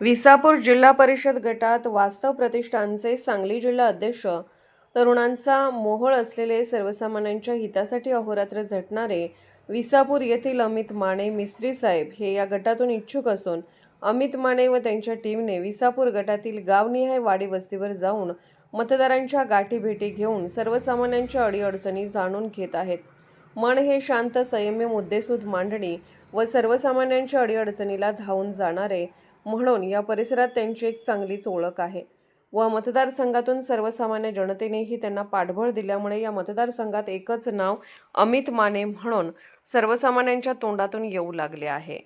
विसापूर जिल्हा परिषद गटात वास्तव प्रतिष्ठानचे सांगली जिल्हा अध्यक्ष तरुणांचा मोहळ असलेले सर्वसामान्यांच्या हितासाठी अहोरात्र झटणारे विसापूर येथील अमित माने मिस्त्री साहेब हे या गटातून इच्छुक असून अमित माने व त्यांच्या टीमने विसापूर गटातील गावनिहाय वाडी वस्तीवर जाऊन मतदारांच्या गाठीभेटी घेऊन सर्वसामान्यांच्या अडीअडचणी जाणून घेत आहेत. मन हे शांत संयम्य मुद्देसूद मांडणी व सर्वसामान्यांच्या अडीअडचणीला धावून जाणारे म्हणून या परिसरात त्यांची एक चांगलीच ओळख आहे. व मतदारसंघातून सर्वसामान्य जनतेनेही त्यांना पाठबळ दिल्यामुळे या मतदारसंघात एकच नाव अमित माने म्हणून सर्वसामान्यांच्या तोंडातून येऊ लागले आहे.